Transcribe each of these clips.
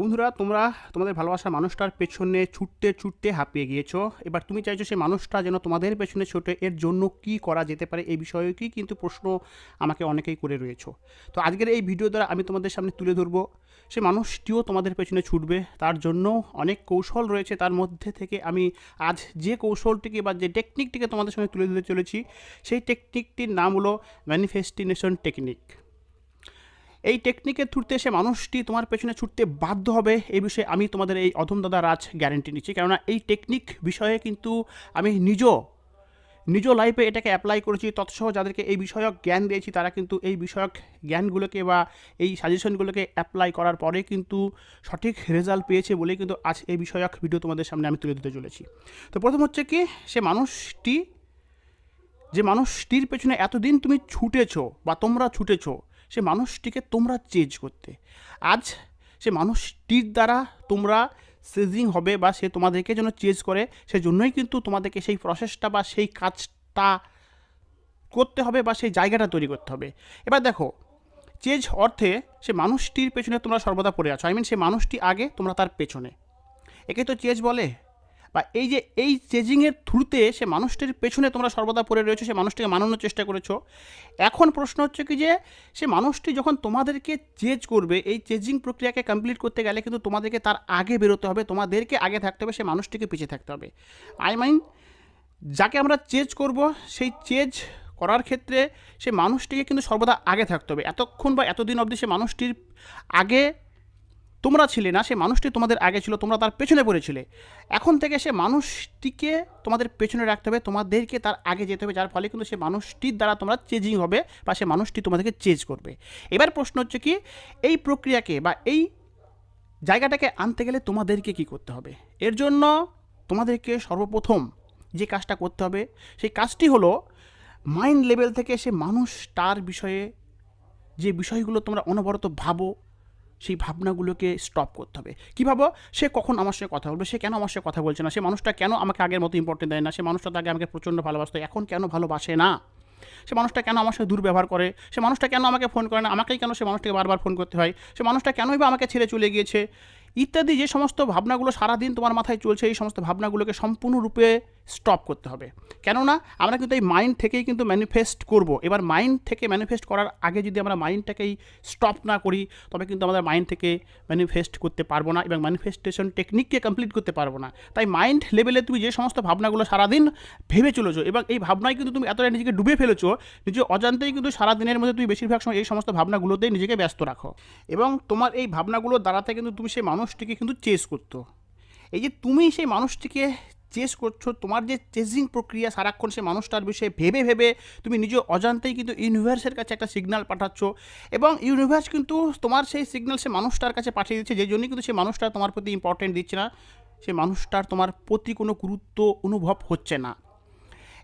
বন্ধুরা, তোমরা, তোমাদের ভালোবাসার মানুষটার পেছনে ছুটতে ছুটতে হাঁপিয়ে গিয়েছো। এবার তুমি চাইছো সেই মানুষটা যেন তোমাদের পেছনে ছোটে। এর জন্য কি করা যেতে পারে এই বিষয়ে কি কিন্তু প্রশ্ন আমাকে অনেকেই করে রয়েছো। তো আজকের এই ভিডিও দ্বারা আমি তোমাদের সামনে তুলে ধরবো সে মানুষটিও তোমাদের পেছনে ছুটবে। তার জন্য অনেক কৌশল রয়েছে। তার মধ্যে থেকে আমি আজ যে কৌশলটিকে বা যে টেকনিকটিকে তোমাদের সঙ্গে তুলে ধরতে চলেছি, সেই টেকনিকটির নাম হলো ম্যানিফেস্টিনেশন টেকনিক এই টেকনিকের থ্রুতে সে মানুষটি তোমার পেছনে ছুটতে বাধ্য হবে, এই বিষয়ে আমি তোমাদের এই অধম দাদা রাজ গ্যারেন্টি নিচ্ছি। কেননা এই টেকনিক বিষয়ে কিন্তু আমি নিজ নিজ লাইফে এটাকে অ্যাপ্লাই করেছি। তৎসহ যাদেরকে এই বিষয়ক জ্ঞান দিয়েছি, তারা কিন্তু এই বিষয়ক জ্ঞানগুলোকে বা এই সাজেশনগুলোকে অ্যাপ্লাই করার পরে কিন্তু সঠিক রেজাল্ট পেয়েছে বলে কিন্তু আজ এই বিষয়ক ভিডিও তোমাদের সামনে আমি তুলে দিতে চলেছি। তো প্রথম হচ্ছে কি, সে মানুষটি, যে মানুষটির পেছনে এতদিন তুমি ছুটেছো বা তোমরা ছুটেছো সে মানুষটিকে তোমরা চেঞ্জ করতে। আজ সে মানুষটির দ্বারা তোমরা সেজিং হবে বা সে তোমাদেরকে যেন চেঞ্জ করে, সেজন্যই কিন্তু তোমাদেরকে সেই প্রসেসটা বা সেই কাজটা করতে হবে বা সেই জায়গাটা তৈরি করতে হবে। এবার দেখো চেঞ্জ অর্থে সে মানুষটির পেছনে তোমরা সর্বদা পড়ে আছো। আই মিন সে মানুষটি আগে, তোমরা তার পেছনে। একে তো চেঞ্জ বলে। বা এই যে, এই চেজিংয়ের থ্রুতে সে মানুষটির পেছনে তোমরা সর্বদা পড়ে রয়েছো, সে মানুষটিকে মানানোর চেষ্টা করেছ। এখন প্রশ্ন হচ্ছে কি যে, সে মানুষটি যখন তোমাদেরকে চেজ করবে, এই চেজিং প্রক্রিয়াকে কমপ্লিট করতে গেলে কিন্তু তোমাদেরকে তার আগে বেরোতে হবে, তোমাদেরকে আগে থাকতে হবে, সে মানুষটিকে পিছিয়ে থাকতে হবে। আই মাইন যাকে আমরা চেজ করব, সেই চেজ করার ক্ষেত্রে সে মানুষটিকে কিন্তু সর্বদা আগে থাকতে হবে। এতক্ষণ বা এতদিন অবধি সে মানুষটির আগে তোমরা ছিলে না, সে মানুষটি তোমাদের আগে ছিল, তোমরা তার পেছনে পড়েছিলে। এখন থেকে সে মানুষটিকে তোমাদের পেছনে রাখতে হবে, তোমাদেরকে তার আগে যেতে হবে, যার ফলে কিন্তু সে মানুষটির দ্বারা তোমরা চেজিং হবে বা সে মানুষটি তোমাদেরকে চেজ করবে। এবার প্রশ্ন হচ্ছে কি, এই প্রক্রিয়াকে বা এই জায়গাটাকে আনতে গেলে তোমাদেরকে কি করতে হবে? এর জন্য তোমাদেরকে সর্বপ্রথম যে কাজটা করতে হবে, সেই কাজটি হলো মাইন্ড লেভেল থেকে সে মানুষ তার বিষয়ে যে বিষয়গুলো তোমরা অনবরত ভাবো সেই ভাবনাগুলোকে স্টপ করতে হবে। কী ভাবো? সে কখন আমার সঙ্গে কথা বলবে? সে কেন আমার সঙ্গে কথা বলছে না? সে মানুষটা কেন আমাকে আগের মতো ইম্পর্টেন্ট দেয় না? সে মানুষটা তাকে আমাকে প্রচণ্ড ভালোবাসতো, এখন কেন ভালোবাসে না? সে মানুষটা কেন আমার সাথে দুর্ব্যবহার করে? সে মানুষটা কেন আমাকে ফোন করে না? আমাকেই কেন সে মানুষটাকে বারবার ফোন করতে হয়? সে মানুষটা কেনই বা আমাকে ছেড়ে চলে গিয়েছে? ইত্যাদি যে সমস্ত ভাবনাগুলো সারাদিন তোমার মাথায় চলছে, এই সমস্ত ভাবনাগুলোকে সম্পূর্ণরূপে স্টপ করতে হবে। কেননা, আমরা কিন্তু এই মাইন্ড থেকেই কিন্তু ম্যানিফেস্ট করব। এবার মাইন্ড থেকে ম্যানিফেস্ট করার আগে যদি আমরা মাইন্ডটাকেই স্টপ না করি, তবে কিন্তু আমাদের মাইন্ড থেকে ম্যানিফেস্ট করতে পারব না এবং ম্যানিফেস্টেশন টেকনিককে কমপ্লিট করতে পারব না। তাই মাইন্ড লেভেলে তুমি যে সমস্ত ভাবনাগুলো সারাদিন ভেবে চলেছো এবং এই ভাবনায় কিন্তু তুমি এতটা নিজেকে ডুবে ফেলেছো, নিজে অজান্তেই কিন্তু সারাদিনের মধ্যে তুমি বেশিরভাগ সময় এই সমস্ত ভাবনাগুলোতেই নিজেকে ব্যস্ত রাখো। এবং তোমার এই ভাবনাগুলোর দ্বারাতে কিন্তু তুমি সেই মানুষটিকে কিন্তু চেস করতো। এই যে তুমি সেই মানুষটিকে চেস করছ, তোমার যে চেজিং প্রক্রিয়া সারাক্ষণ সে মানুষটার বিষয়ে ভেবে ভেবে তুমি নিজ অজান্তেই কিন্তু ইউনিভার্সের কাছে একটা সিগন্যাল পাঠাচ্ছ এবং ইউনিভার্স কিন্তু তোমার সেই সিগনাল সে মানুষটার কাছে পাঠিয়ে দিচ্ছে যে জন্যই কিন্তু সেই মানুষটা তোমার প্রতি ইম্পর্টেন্ট দিচ্ছে না, সে মানুষটার তোমার প্রতি কোনো গুরুত্ব অনুভব হচ্ছে না।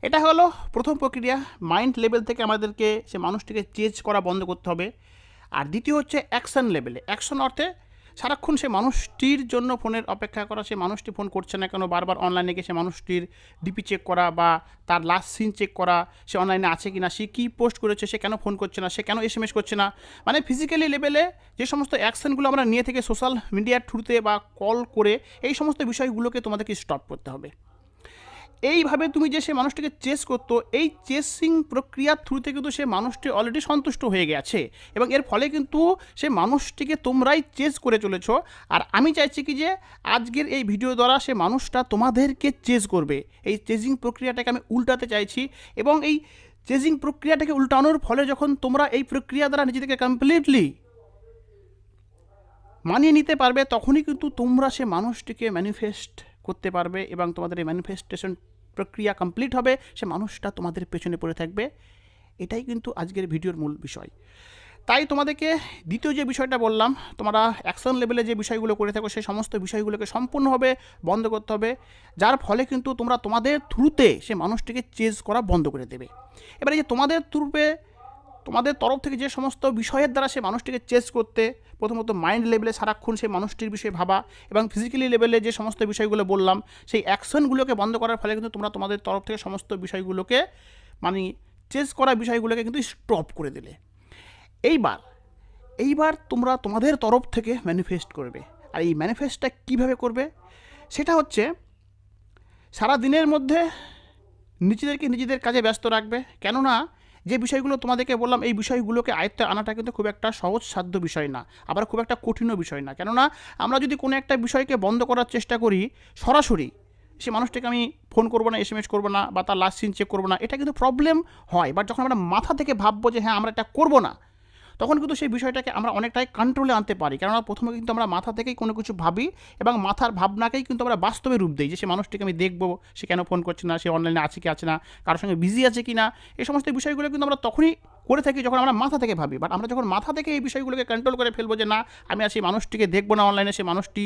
এটা হলো প্রথম প্রক্রিয়া মাইন্ড লেভেল থেকে আমাদেরকে সে মানুষটিকে চেঞ্জ করা বন্ধ করতে হবে। আর দ্বিতীয় হচ্ছে অ্যাকশন লেভেলে অ্যাকশন অর্থে সারাক্ষণ সে মানুষটির জন্য ফোনের অপেক্ষা করা সে মানুষটি ফোন করছে না কেন? বারবার অনলাইনে গিয়ে সে মানুষটির ডিপি চেক করা বা তার লাস্ট সিন চেক করা, সে অনলাইনে আছে কি না সে কী পোস্ট করেছে, সে কেন ফোন করছে না, সে কেন এস এম এস করছে না? মানে ফিজিক্যালি লেভেলে যে সমস্ত অ্যাকশনগুলো আমরা নিয়ে থেকে সোশ্যাল মিডিয়ার থ্রুতে বা কল করে, এই সমস্ত বিষয়গুলোকে তোমাদেরকে স্টপ করতে হবে। এইভাবে তুমি যে সে মানুষটিকে চেস করতো, এই চেসিং প্রক্রিয়ার থ্রুতে কিন্তু সে মানুষটি অলরেডি সন্তুষ্ট হয়ে গেছে। এবং এর ফলে কিন্তু সে মানুষটিকে তোমরাই চেস করে চলেছ। আর আমি চাইছি কি যে, আজকের এই ভিডিও দ্বারা সে মানুষটা তোমাদেরকে চেস করবে। এই চেজিং প্রক্রিয়াটাকে আমি উল্টাতে চাইছি এবং এই চেজিং প্রক্রিয়াটাকে উল্টানোর ফলে যখন তোমরা এই প্রক্রিয়া দ্বারা নিজেদেরকে কমপ্লিটলি মানিয়ে নিতে পারবে, তখনই কিন্তু তোমরা সে মানুষটিকে ম্যানিফেস্ট করতে পারবে এবং তোমাদের এই ম্যানিফেস্টেশন প্রক্রিয়া কমপ্লিট হবে, সে মানুষটা তোমাদের পেছনে পড়ে থাকবে। এটাই কিন্তু আজকের ভিডিওর মূল বিষয়। তাই তোমাদেরকে দ্বিতীয় যে বিষয়টা বললাম, তোমরা অ্যাকশন লেভেলে যে বিষয়গুলো করে থাকো, সেই সমস্ত বিষয়গুলোকে সম্পূর্ণভাবে বন্ধ করতে হবে। যার ফলে কিন্তু তোমরা তোমাদের থ্রুতে সে মানুষটিকে চেজ করা বন্ধ করে দেবে। এবারে যে তোমাদের থ্রুপে তোমাদের তরফ থেকে যে সমস্ত বিষয়ের দ্বারা সে মানুষটিকে চেস করতে, প্রথমত মাইন্ড লেভেলে সারাক্ষণ সেই মানুষটির বিষয়ে ভাবা এবং ফিজিক্যালি লেভেলে যে সমস্ত বিষয়গুলো বললাম, সেই অ্যাকশনগুলোকে বন্ধ করার ফলে কিন্তু তোমরা তোমাদের তরফ থেকে সমস্ত বিষয়গুলোকে মানে চেস করা বিষয়গুলোকে কিন্তু স্টপ করে দিলে। এইবার এইবার তোমরা তোমাদের তরফ থেকে ম্যানিফেস্ট করবে। আর এই ম্যানিফেস্টটা কীভাবে করবে? সেটা হচ্ছে সারা দিনের মধ্যে নিজেদেরকে নিজেদের কাজে ব্যস্ত রাখবে। কেননা যে বিষয়গুলো তোমাদেরকে বললাম, এই বিষয়গুলোকে আয়ত্তে আনাটা কিন্তু খুব একটা সহজ সাধ্য বিষয় না, আবার খুব একটা কঠিনও বিষয় না। কেননা আমরা যদি কোনো একটা বিষয়কে বন্ধ করার চেষ্টা করি সরাসরি, সে মানুষটাকে আমি ফোন করব না এসএমএস এম এস করব না, বা তার লাস্ট সিন চেক করব না, এটা কিন্তু প্রবলেম হয়। বাট যখন আমরা মাথা থেকে ভাববো যে হ্যাঁ আমরা এটা করব না তখন কিন্তু সেই বিষয়টাকে আমরা অনেকটাই কন্ট্রোলে আনতে পারি। কেননা প্রথমে কিন্তু আমরা মাথা থেকেই কোনো কিছু ভাবি এবং মাথার ভাবনাকেই কিন্তু আমরা বাস্তবে রূপ দিই যে সে মানুষটিকে আমি দেখব, সে কেন ফোন করছে না, সে অনলাইনে আছে কি, আছে না, কারোর সঙ্গে বিজি আছে কি না, এই সমস্ত বিষয়গুলো কিন্তু আমরা তখনই করে থাকি যখন আমরা মাথা থেকে ভাবি। বাট আমরা যখন মাথা থেকে এই বিষয়গুলোকে কন্ট্রোল করে ফেলব যে না, আমি আর সেই মানুষটিকে দেখব না অনলাইনে সেই মানুষটি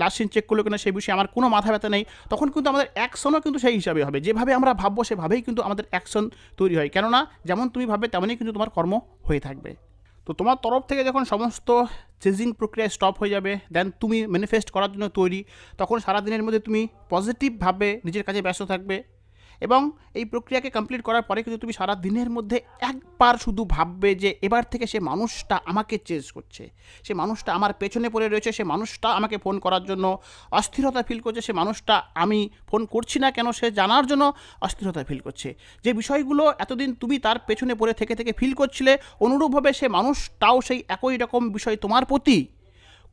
লাস্ট সিন চেক করল কিনা, সেই বিষয়ে আমার কোনো মাথা ব্যথা নেই, তখন কিন্তু আমাদের অ্যাকশনও কিন্তু সেই হিসাবে হবে। যেভাবে আমরা ভাববো সেভাবেই কিন্তু আমাদের অ্যাকশন তৈরি হয়। কেননা যেমন তুমি ভাববে, তেমনই কিন্তু তোমার কর্ম হয়ে থাকবে। তো তোমার তরফ থেকে যখন সমস্ত চেজিং প্রক্রিয়া স্টপ হয়ে যাবে দেন তুমি ম্যানিফেস্ট করার জন্য তৈরি, তখন সারাদিনের মধ্যে তুমি পজিটিভভাবে নিজের কাজে ব্যস্ত থাকবে। এবং এই প্রক্রিয়াকে কমপ্লিট করার পরে কিন্তু তুমি সারা দিনের মধ্যে একবার শুধু ভাববে যে এবার থেকে সে মানুষটা আমাকে চেজ করছে। সে মানুষটা আমার পেছনে পড়ে রয়েছে, সে মানুষটা আমাকে ফোন করার জন্য অস্থিরতা ফিল করছে, সে মানুষটা আমি ফোন করছি না কেন সে জানার জন্য অস্থিরতা ফিল করছে। যে বিষয়গুলো এতদিন তুমি তার পেছনে পড়ে থেকে থেকে ফিল করছিলে, অনুরূপভাবে সে মানুষটাও সেই একই রকম বিষয় তোমার প্রতি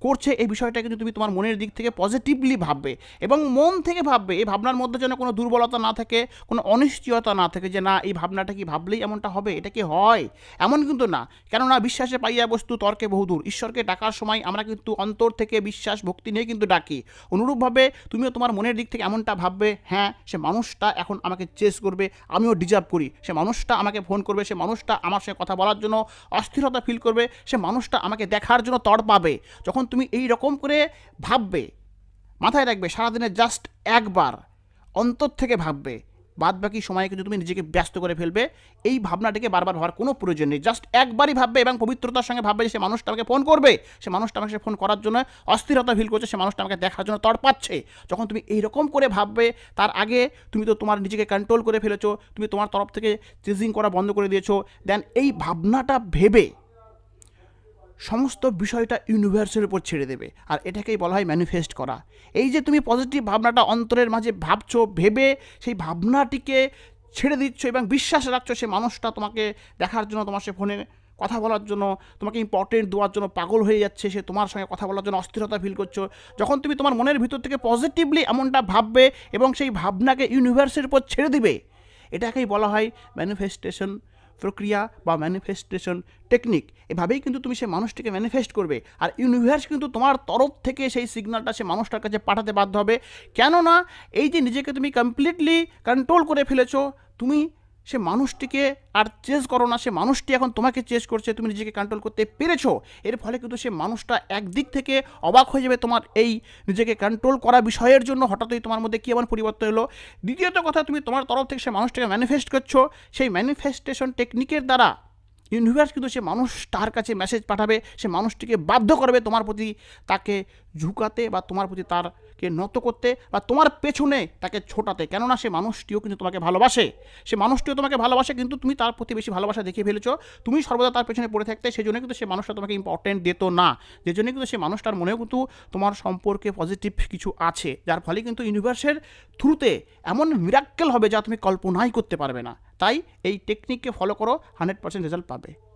করছে এই বিষয়টা কিন্তু তুমি তোমার মনের দিক থেকে পজিটিভলি ভাববে এবং মন থেকে ভাববে, এই ভাবনার মধ্যে যেন কোনো দুর্বলতা না থাকে, কোনো অনিশ্চয়তা না থাকে যে না, এই ভাবনাটা কি ভাবলেই এমনটা হবে? এটা কি হয়? এমন কিন্তু না। কেননা বিশ্বাসে পাইয়া বস্তু তর্কে বহুদূর ঈশ্বরকে ডাকার সময় আমরা কিন্তু অন্তর থেকে বিশ্বাস, ভক্তি নিয়ে কিন্তু ডাকি। অনুরূপভাবে তুমিও তোমার মনের দিক থেকে এমনটা ভাববে হ্যাঁ সে মানুষটা এখন আমাকে চেস করবে, আমিও ডিজার্ভ করি। সে মানুষটা আমাকে ফোন করবে, সে মানুষটা আমার সঙ্গে কথা বলার জন্য অস্থিরতা ফিল করবে, সে মানুষটা আমাকে দেখার জন্য তড় পাবে। যখন তুমি এই রকম করে ভাববে, মাথায় রাখবে, সারাদিনে জাস্ট একবার অন্তর থেকে ভাববে। বাদ বাকি সময়ে কিন্তু তুমি নিজেকে ব্যস্ত করে ফেলবে। এই ভাবনাটিকে বারবার হওয়ার কোনো প্রয়োজন নেই। জাস্ট একবারই ভাববে এবং পবিত্রতার সঙ্গে ভাববে যে সে মানুষটা আমাকে ফোন করবে। সে মানুষটা আমাকে ফোন করার জন্য অস্থিরতা ফিল করছে, সে মানুষটা আমাকে দেখার জন্য তড়পাচ্ছে। যখন তুমি এই রকম করে ভাববে, তার আগে তুমি তো তোমার নিজেকে কন্ট্রোল করে ফেলেছো, তুমি তোমার তরফ থেকে চেজিং করা বন্ধ করে দিয়েছ। দেন এই ভাবনাটা ভেবে সমস্ত বিষয়টা ইউনিভার্সের উপর ছেড়ে দেবে। আর এটাকেই বলা হয় ম্যানিফেস্ট করা। এই যে তুমি পজিটিভ ভাবনাটা অন্তরের মাঝে ভাবছ, ভেবে সেই ভাবনাটিকে ছেড়ে দিচ্ছ এবং বিশ্বাস রাখছো সে মানুষটা তোমাকে দেখার জন্য, তোমার সে ফোনে কথা বলার জন্য, তোমাকে ইম্পর্টেন্ট দেওয়ার জন্য পাগল হয়ে যাচ্ছে, সে তোমার সঙ্গে কথা বলার জন্য অস্থিরতা ফিল করছ। যখন তুমি তোমার মনের ভিতর থেকে পজিটিভলি এমনটা ভাববে এবং সেই ভাবনাকে ইউনিভার্সের উপর ছেড়ে দিবে, এটাকেই বলা হয় ম্যানিফেস্টেশন প্রক্রিয়া বা ম্যানিফেস্টেশন টেকনিক এভাবেই কিন্তু তুমি সেই মানুষটিকে ম্যানিফেস্ট করবে। আর ইউনিভার্স কিন্তু তোমার তরফ থেকে সেই সিগন্যালটা সে মানুষটার কাছে পাঠাতে বাধ্য হবে। কেননা, এই যে নিজেকে তুমি কমপ্লিটলি কন্ট্রোল করে ফেলেছো, তুমি সে মানুষটিকে আর চেজ করো না, সে মানুষটি এখন তোমাকে চেজ করছে, তুমি নিজেকে কন্ট্রোল করতে পেরেছ। এর ফলে কিন্তু সে মানুষটা একদিক থেকে অবাক হয়ে যাবে তোমার এই নিজেকে কন্ট্রোল করা বিষয়ের জন্য। হঠাৎই তোমার মধ্যে কী এমন পরিবর্তন এলো? দ্বিতীয়ত কথা, তুমি তোমার তরফ থেকে সে মানুষটাকে ম্যানিফেস্ট করছ। সেই ম্যানিফেস্টেশন টেকনিকের দ্বারা ইউনিভার্স কিন্তু সে মানুষ তার কাছে মেসেজ পাঠাবে, সে মানুষটিকে বাধ্য করবে তোমার প্রতি তাকে ঝুঁকাতে বা তোমার প্রতি তারকে নত করতে বা তোমার পেছনে তাকে ছোটাতে। কেননা সে মানুষটিও কিন্তু তোমাকে ভালোবাসে। সে মানুষটিও তোমাকে ভালোবাসে, কিন্তু তুমি তার প্রতি বেশি ভালোবাসা দেখিয়ে ফেলেছো। তুমি সর্বদা তার পেছনে পড়ে থাকতে সেই জন্য কিন্তু সে মানুষটা তোমাকে ইম্পর্টেন্ট দিত না। যে জন্য কিন্তু সে মানুষটার মনেও কিন্তু তোমার সম্পর্কে পজিটিভ কিছু আছে। যার ফলে কিন্তু ইউনিভার্সের থ্রুতে এমন মিরাক্কেল হবে যা তুমি কল্পনাই করতে পারবে না। তাই এই টেকনিককে ফলো করো হান্ড্রেড পার্সেন্ট রেজাল্ট পাবে।